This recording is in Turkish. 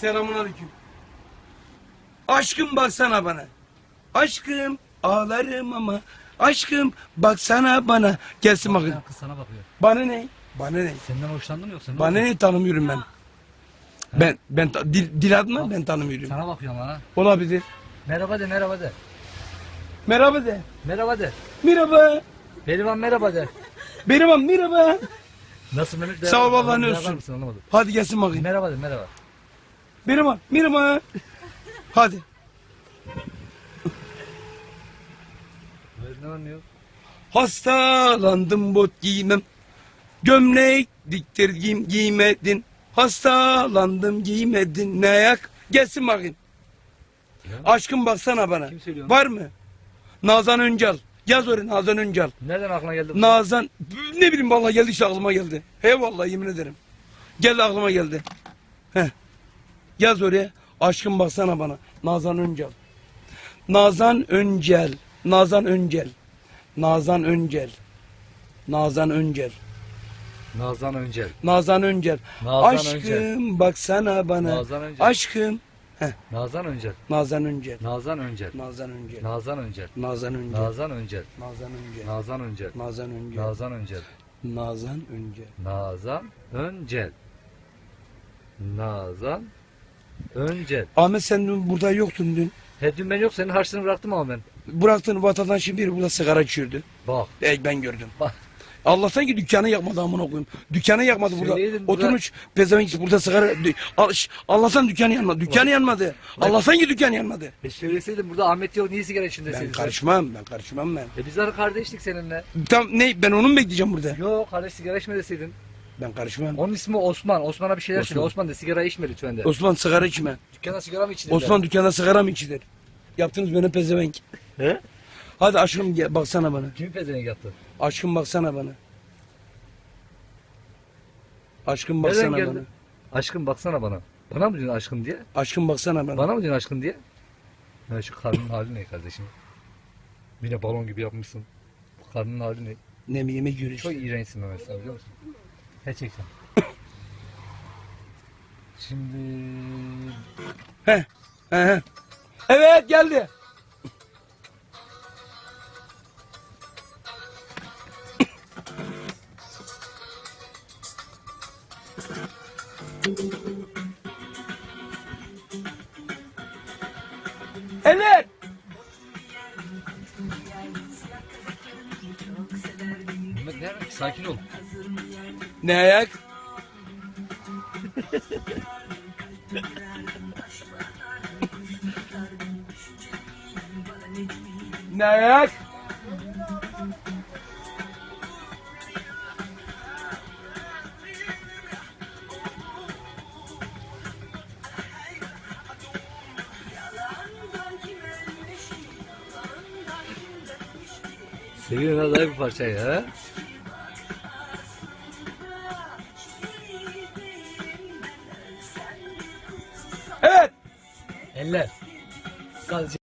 Selamun aleyküm. Aşkım baksana bana. Aşkım ağlarım ama. Aşkım baksana bana. Gelsin bakın. Kız sana bakıyor. Bana ne? Bana ne? Senden hoşlandın mı yoksa? ne Bana oldu? ne tanımıyorum ben. Ben ben ta- dil, dil adına ben tanımıyorum. Sana bakıyor ha. Olabilir. Merhaba de merhaba de. Merhaba de. Merhaba de. Merhaba. Berivan merhaba de. Merhaba merhaba. Nasıl Mehmet? Sağ ol, vallahi ne Beraber olsun. misin? Anlamadım. Hadi gelsin bakayım. Merhaba de merhaba. Merhaba merhaba. Hadi. Ne anlıyor? Hastalandım bot giymem. Gömlek diktir giym giymedin. Hastalandım giymedin. Ne ayak? Gelsin bakayım. Ya. Aşkım baksana bana. Kim söylüyor? Var mı? Nazan Öncal. Yaz oraya Nazan Öncal. Nereden aklına geldi? bu? Nazan ne bileyim vallahi geldi işte aklıma geldi. He vallahi yemin ederim. Geldi aklıma geldi. He. Yaz oraya. Aşkım baksana bana. Nazan Öncel. Nazan Öncel. Nazan Öncel. Nazan Öncel. Nazan Öncel. Nazan Öncel. Nazan Öncel. Nazan Aşkım Öncel. baksana bana. Nazan Öncel. Aşkım. Heh. Nazan Öncel. Nazan Öncel. Nazan Öncel. Nazan Öncel. Nazan Öncel. Nazan Öncel. Nazan Öncel. Nazan Öncel. Nazan Öncel. Nazan Öncel. Nazan Öncel. Nazan Öncel. Nazan Öncel. Nazan Öncel. Ahmet sen dün burada yoktun dün. He dün ben yok senin harçlığını bıraktım ama ben. Bıraktın vatandaşın biri burada sigara içiyordu. Bak. E, ben gördüm. Bak. Allah'tan ki dükkanı yakmadı amına koyayım. Dükkanı yakmadı burada. Söyleydin Oturmuş pezevenk burada sigara. Allah'tan dükkanı yanmadı. Dükkanı yanmadı. Allah'tan ki dükkanı yanmadı. E söyleseydin burada Ahmet yok niye sigara içindesin Ben karışmam. Ben karışmam ben. E biz ara kardeşlik seninle. Tam ne ben onu mu bekleyeceğim burada? Yok kardeş sigara içme deseydin. Ben karışmam. Onun ismi Osman. Osman'a bir şeyler Osman. söyle. Osman de sigara içme lütfen de. Osman sigara içme. Dükkana sigara mı içtin? Osman dükkanda sigara mı içilir? Yaptınız beni pezevenk. He? Hadi aşkım gel, baksana bana. Kim pezevenk yaptı? Aşkım baksana bana. Aşkım baksana geldi? bana. Aşkım baksana bana. Bana mı diyorsun aşkım diye? Aşkım baksana bana. Bana mı diyorsun aşkım diye? Ya şu karnın hali ne kardeşim? Yine balon gibi yapmışsın. Bu karnın hali ne? Ne mi yemek yiyor Çok iğrençsin Mehmet sen biliyor musun? Gerçekten. Şimdi... He. He he. Evet geldi. Evet. Mehmet ne? Sakin ol. Ne ayak? ne ayak? Seviyorum ha daha bir parçayı ha. Eller. Sadece